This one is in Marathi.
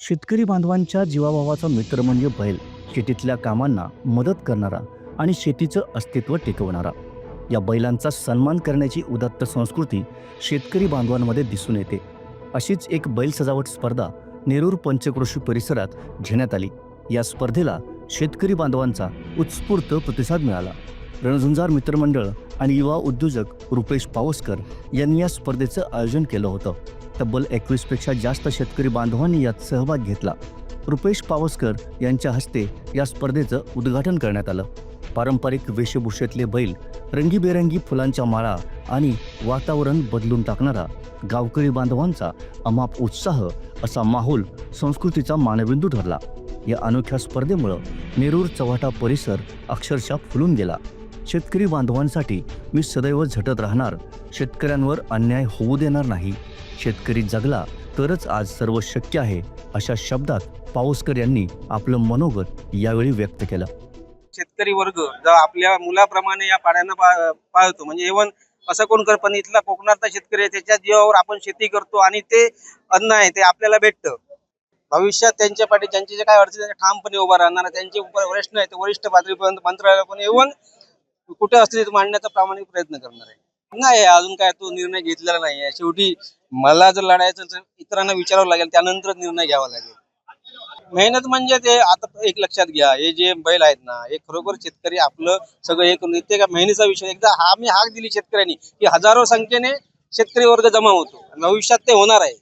शेतकरी बांधवांच्या जीवाभावाचा मित्र म्हणजे बैल शेतीतल्या कामांना मदत करणारा आणि शेतीचं अस्तित्व टिकवणारा. या बैलांचा सन्मान करण्याची उदात्त संस्कृती शेतकरी बांधवांमध्ये दिसून येते. अशीच एक बैल सजावट स्पर्धा नेरूर पंचक्रोशी परिसरात घेण्यात आली. या स्पर्धेला शेतकरी बांधवांचा उत्स्फूर्त प्रतिसाद मिळाला. रणझुंजार मित्रमंडळ आणि युवा उद्योजक रुपेश पावसकर यांनी या स्पर्धेचं आयोजन केलं होतं. तब्बल एकवीसपेक्षा जास्त शेतकरी बांधवांनी यात सहभाग घेतला. रुपेश पावसकर यांच्या हस्ते या स्पर्धेचं उद्घाटन करण्यात आलं. पारंपरिक वेशभूषेतले बैल रंगीबेरंगी फुलांच्या माळा आणि वातावरण बदलून टाकणारा गावकरी बांधवांचा अमाप उत्साह असा माहोल संस्कृतीचा मानबिंदू ठरला. या अनोख्या स्पर्धेमुळं नेरूर चव्हाटा परिसर अक्षरशः फुलून गेला. शेतकरी बांधवांसाठी मी सदैव झटत राहणार. शेतकऱ्यांवर अन्याय होऊ देणार नाही. शेतकरी जगला तरच आज सर्व शक्य आहे अशा शब्दात पाऊसकर यांनी आपलं मनोगत यावेळी व्यक्त केलं. शेतकरी वर्ग जर आपल्या मुलाप्रमाणे या पाड्यांना पाळतो म्हणजे इव्हन असं कोण कर पण इथला कोकणातला शेतकरी आहे त्याच्या जीवावर आपण शेती करतो आणि ते अन्न आहे ते आपल्याला भेटतं. भविष्यात त्यांच्या पाठी ज्यांचे जे काय अडचणी ठामपणे उभा राहणार त्यांचे उप- प्रश्न आहे ते वरिष्ठ पातळीपर्यंत मंत्रालयापर्यंत इव्हन कुठे असतील ते मांडण्याचा प्रामाणिक प्रयत्न करणार आहे. नाही अजून काय तो निर्णय घेतलेला नाही आहे. शेवटी मला जर लढायचं तर इतरांना विचारावं लागेल त्यानंतरच निर्णय घ्यावा लागेल. मेहनत म्हणजे ते आता एक लक्षात घ्या हे जे बैल आहेत ना हे खरोखर शेतकरी आपलं सगळं हे करून ते का? मेहनतीचा विषय एकदा हा मी हाक दिली शेतकऱ्यांनी की हजारो संख्येने शेतकरी वर्ग जमा होतो. भविष्यात ते होणार आहे.